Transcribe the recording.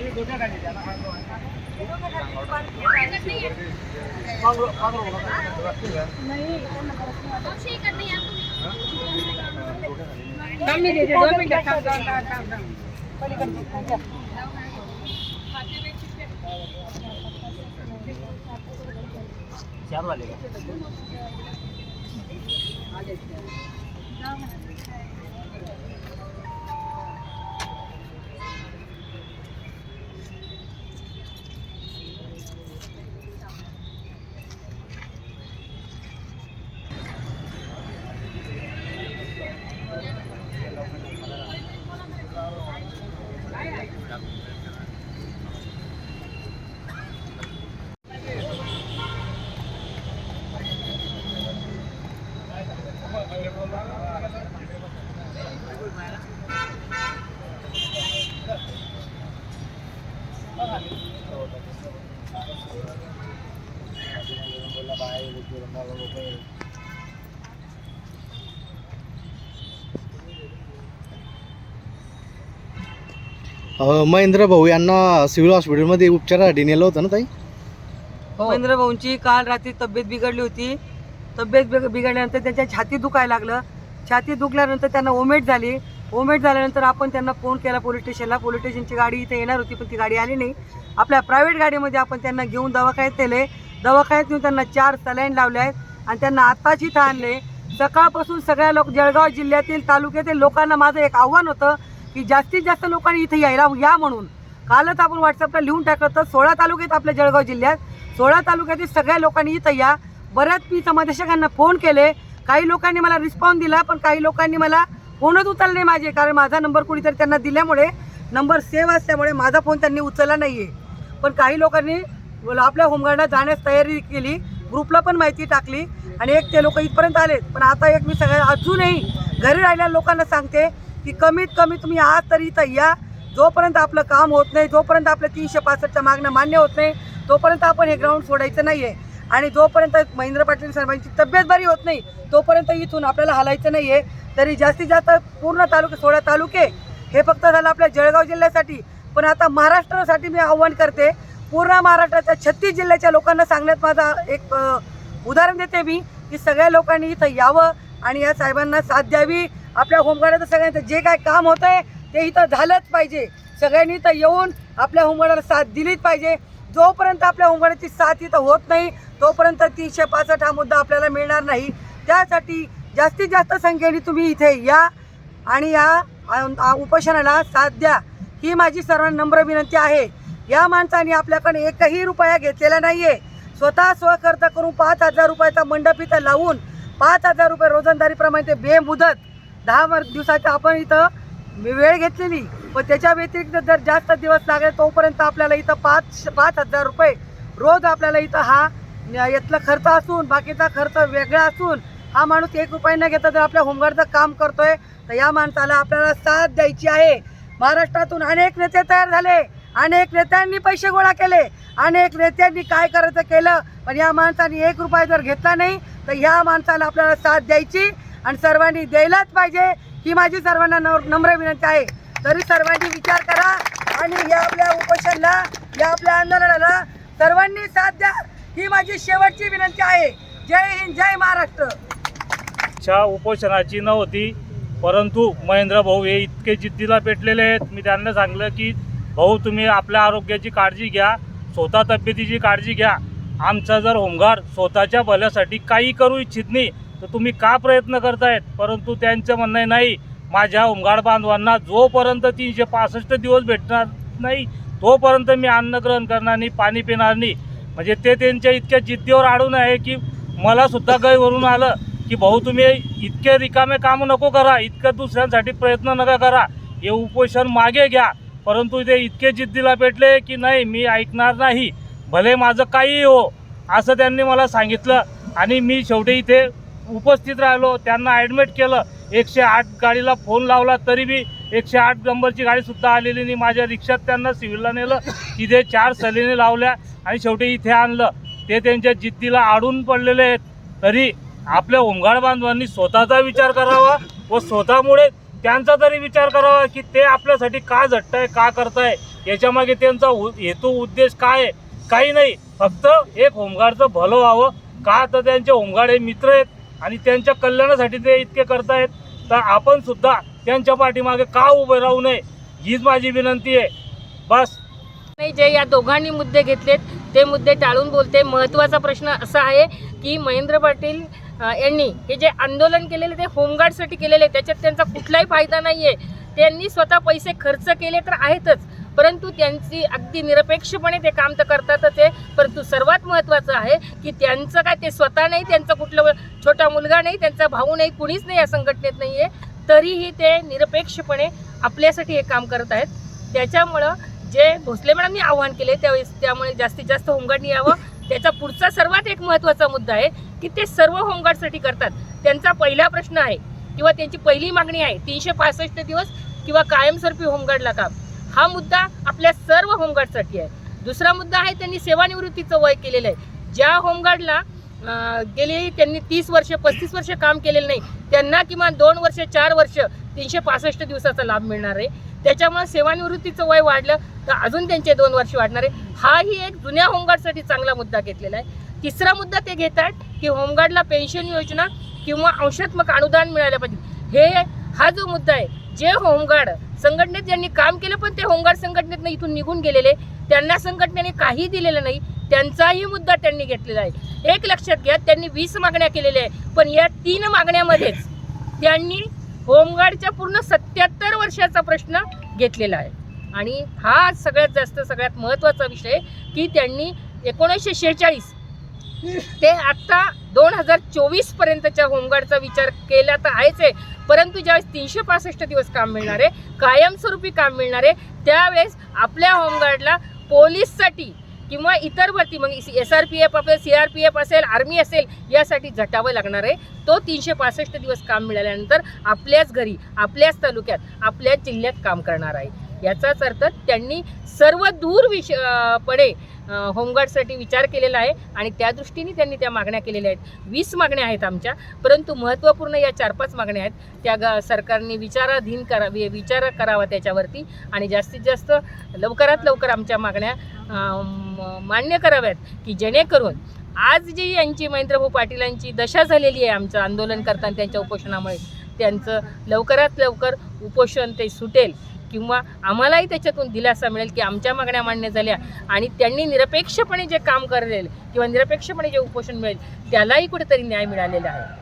अ, महेंद्र भाऊ यांना सिव्हिल हॉस्पिटलमध्ये उपचारासाठी नेलं होतं ना ताई? महेंद्र भाऊंची काल रात्री तब्येत बिघडली होती. तब्येत बिघ- बिघडल्यानंतर त्यांच्या छाती दुखायला लागलं. छाती दुखल्यानंतर त्यांना ओमेट झाली. ओमेट झाल्यानंतर आपण त्यांना फोन केला पोलीस स्टेशनला. पोलीस स्टेशनची गाडी इथे येणार होती पण ती गाडी आली नाही. आपल्या प्रायव्हेट गाडीमध्ये आपण त्यांना घेऊन दवाखान्यात नेले. दवाखान्यात नेऊन त्यांना चार सलाईन लावले आहेत आणि त्यांना आत्ताच इथं आणले. सकाळपासून सगळ्या लोक जळगाव जिल्ह्यातील तालुक्यातील लोकांना माझं एक आव्हान होतं की जास्तीत जास्त लोकांनी इथे यायला या म्हणून. कालच आपण व्हॉट्सअपला लिहून टाकलं तर सोळा तालुक्यात आपल्या जळगाव जिल्ह्यात सोळा तालुक्यातील सगळ्या लोकांनी इथं या. बऱ्याच मी समादेशकांना फोन केले. काही लोकांनी मला रिस्पॉन्स दिला पण काही लोकांनी मला फोनच उचलले नाही माझे कारण माझा नंबर कुणीतरी त्यांना दिल्यामुळे नंबर सेव्ह असल्यामुळे माझा फोन त्यांनी उचलला नाही आहे पण काही लोकांनी आपल्या होमगार्डला जाण्यास तयारी केली ग्रुपला पण माहिती टाकली आणि एक ते लोक इथपर्यंत आलेत. पण आता एक मी सगळ्या अजूनही घरी राहिलेल्या लोकांना सांगते की कमीत कमी तुम्ही आज तरी इथं या. जोपर्यंत आपलं काम होत नाही जोपर्यंत आपल्या तीनशे पासष्टच्या मागण्या मान्य होत नाही तोपर्यंत आपण हे ग्राउंड सोडायचं नाही आहे आणि जोपर्यंत महेंद्र पाटील साहेबांची तब्येत बरी होत नाही तोपर्यंत इथून आपल्याला हलायचं नाही आहे तरी जास्तीत जास्त पूर्ण तालुके सोळा तालुके हे फक्त झालं आपल्या जळगाव जिल्ह्यासाठी. पण आता महाराष्ट्रासाठी मी आव्हान करते पूर्ण महाराष्ट्राच्या छत्तीस जिल्ह्याच्या लोकांना सांगण्यात माझा एक उदाहरण देते मी की सगळ्या लोकांनी इथं यावं आणि या साहेबांना साथ द्यावी. आपल्या होमगार्डाचं सगळ्यांचं जे काय काम होतं आहे ते इथं झालंच पाहिजे. सगळ्यांनी इथं येऊन आपल्या होमगार्डाला साथ दिलीच पाहिजे. जोपर्यंत आपल्या होमगार्डाची साथ इथं होत नाही तोपर्यंत तीनशे पासष्ट हा मुद्दा आपल्याला मिळणार नाही. त्यासाठी जास्तीत जास्त संख्येने तुम्ही इथे या आणि या उपोषणाला साथ द्या. ही माझी सर्वांना नम्र विनंती आहे. या माणसाने आपल्याकडे एकही रुपया घेतलेला नाही आहे स्वतः स्वखर्च करून पाच हजार रुपयाचा मंडप इथं लावून पाच हजार रुपये रोजंदारीप्रमाणे ते बेमुदत दहा वर दिवसाच्या आपण इथं वेळ घेतलेली. व त्याच्या व्यतिरिक्त जर जास्त दिवस लागले तोपर्यंत आपल्याला इथं पाच पाच हजार रुपये रोज आपल्याला इथं हा यातला खर्च असून बाकीचा खर्च वेगळा असून हा माणूस एक रुपये न घेता जर आपल्या होमगार्डचं काम करतोय तर या माणसाला आपल्याला साथ द्यायची आहे. महाराष्ट्रातून अनेक नेते तयार झाले. अनेक नेत्यांनी पैसे गोळा केले. अनेक नेत्यांनी काय करायचं केलं पण या माणसाने एक रुपया जर घेतला नाही तर ह्या माणसाला आपल्याला साथ द्यायची आणि सर्वांनी द्यायलाच पाहिजे. ही माझी सर्वांना नम्र विनंती आहे. तरी सर्वांनी विचार करा आणि या आपल्या उपोषणला या आपल्या आंदोलनाला सर्वांनी साथ द्या. ही माझी शेवटची विनंती आहे. जय हिंद जय महाराष्ट्र. इच्छा उपोषणाची नव्हती परंतु महेंद्र भाऊ हे इतके जिद्दीला पेटलेले आहेत. मी त्यांना सांगलं की भाऊ तुम्ही आपल्या आरोग्याची काळजी घ्या स्वतः तब्येतीची काळजी घ्या. आमचा जर होमगार स्वतःच्या भल्यासाठी काही करू इच्छित नाही तर तुम्ही का प्रयत्न करतायत? परंतु त्यांचं म्हणणं आहे, नाही माझ्या होमगार्ड बांधवांना जोपर्यंत तीनशे पासष्ट दिवस भेटणार नाही तोपर्यंत मी अन्न ग्रहण करणार नाही पाणी पिणार नाही म्हणजे ते त्यांच्या इतक्या जिद्दीवर अडून आहे की मला सुद्धा गैवरून आलं की भाऊ तुम्ही इतके रिकामे कामं नको करा इतकं दुसऱ्यांसाठी प्रयत्न नका करा हे उपोषण मागे घ्या. परंतु ते इतके जिद्दीला पेटले की नाही मी ऐकणार नाही भले माझं काहीही हो असं त्यांनी मला सांगितलं आणि मी शेवटी इथे उपस्थित राहिलो त्यांना ॲडमिट केलं. एकशे आठ गाडीला फोन लावला तरी बी एकशे आठ नंबरची गाडीसुद्धा आलेली नाही. माझ्या रिक्षात त्यांना सिव्हिलला नेलं तिथे चार सलीने लावल्या आणि शेवटी इथे आणलं. ते त्यांच्या जिद्दीला आडून पडलेले आहेत. तरी आपल्या उमगाड बांधवांनी स्वतःचा विचार करावा व स्वतःमुळे त्यांचा तरी विचार करावा की ते आपल्यासाठी का झटताय का करताय? याच्यामागे त्यांचा उ- हेतू उद्देश काय आहे? काही नाही. फक्त एक होमगार्डचं भलं व्हावं. का तर त्यांचे होमगार्ड हे मित्र आहेत. आणि त्यांच्या कल्याणासाठी ते इतके करतायत तर आपण सुद्धा त्यांच्या पाठीमागे का उभे राहू नये हीच माझी विनंती आहे. बस. नाही जे या दोघांनी मुद्दे घेतलेत ते मुद्दे टाळून बोलते. महत्त्वाचा प्रश्न असा आहे की महेंद्र पाटील यांनी हे जे आंदोलन केलेले ते होमगार्डसाठी केलेले त्याच्यात त्यांचा कुठलाही फायदा नाही आहे त्यांनी स्वतः पैसे खर्च केले तर आहेतच. परंतु त्यांची अगदी निरपेक्षपणे ते काम तर करतातच आहे परंतु सर्वात महत्त्वाचं आहे की त्यांचं काय ते स्वतः नाही त्यांचा कुठलं छोटा मुलगा नाही त्यांचा भाऊ नाही कुणीच नाही या संघटनेत नाही आहे तरीही ते निरपेक्षपणे आपल्यासाठी हे काम करत आहेत. त्याच्यामुळं जे भोसले मॅडमनी आव्हान केले त्यावेळेस त्यामुळे जास्तीत जास्त होमगार्डनी यावं. त्याचा पुढचा सर्वात एक महत्त्वाचा मुद्दा आहे की ते सर्व होमगार्डसाठी करतात. त्यांचा पहिला प्रश्न आहे किंवा त्यांची पहिली मागणी आहे तीनशे पासष्ट दिवस किंवा कायमस्वरूपी होमगार्डला काम. हा मुद्दा आपल्या सर्व होमगार्डसाठी आहे. दुसरा मुद्दा आहे त्यांनी सेवानिवृत्तीचं वय केलेलं आहे. ज्या होमगार्डला गेले त्यांनी तीस वर्ष पस्तीस वर्ष काम केलेलं नाही त्यांना किमान दोन वर्ष चार वर्ष तीनशे पासष्ट दिवसाचा लाभ मिळणार आहे. त्याच्यामुळे सेवानिवृत्तीचं वय वाढलं तर अजून त्यांचे दोन वर्ष वाढणार आहे. हाही एक जुन्या होमगार्डसाठी चांगला मुद्दा घेतलेला आहे. तिसरा मुद्दा ते घेत आहेत की होमगार्डला पेन्शन योजना किंवा अंशात्मक अनुदान मिळालं पाहिजे. हे हा जो मुद्दा आहे जे होमगार्ड संघटनेत ज्यांनी काम केलं पण ते होमगार्ड संघटनेतनं इथून निघून गेलेले. त्यांना संघटनेने काही दिलेलं नाही त्यांचाही मुद्दा त्यांनी घेतलेला आहे. एक लक्षात घ्या त्यांनी वीस मागण्या केलेल्या आहे पण या तीन मागण्यामध्येच त्यांनी होमगार्डच्या पूर्ण सत्याहत्तर वर्षाचा प्रश्न घेतलेला आहे. आणि हा सगळ्यात जास्त सगळ्यात महत्त्वाचा विषय की त्यांनी एकोणीसशे शेहेचाळीस ते आत्ता दोन हजार चोवीस पर्यंतच्या होमगार्डचा विचार केला तर आहेच आहे. परंतु ज्यावेळेस तीनशे पासष्ट दिवस काम मिळणार आहे कायमस्वरूपी काम मिळणार आहे त्यावेळेस आपल्या होमगार्डला पोलीससाठी किंवा इतर भरती मग एस आर पी एफ असेल सी आर पी एफ असेल आर्मी असेल यासाठी झटावं लागणार आहे. तो तीनशे पासष्ट दिवस काम मिळाल्यानंतर आपल्याच घरी आपल्याच तालुक्यात आपल्याच जिल्ह्यात काम करणार आहे. याचाच अर्थ त्यांनी सर्व दूर विष पडे पणे होमगार्डसाठी विचार केलेला आहे आणि त्या दृष्टीने त्यांनी त्या मागण्या केलेल्या आहेत. वीस मागण्या आहेत आमच्या परंतु महत्त्वपूर्ण या चार पाच मागण्या आहेत. त्या ग सरकारने विचाराधीन करावी विचार करावा त्याच्यावरती आणि जास्तीत जास्त लवकरात लवकर आमच्या मागण्या मान्य कराव्यात की जेणेकरून आज जी यांची महेंद्रभाऊ पाटीलांची दशा झालेली आहे आमचं आंदोलन करताना त्यांच्या उपोषणामुळे त्यांचं लवकरात लवकर उपोषण ते सुटेल. किंवा आम्हालाही त्याच्यातून दिलासा मिळेल की आमच्या मागण्या मान्य झाल्या आणि त्यांनी निरपेक्षपणे जे काम करेल किंवा निरपेक्षपणे जे उपोषण मिळेल त्यालाही कुठेतरी न्याय मिळालेला आहे.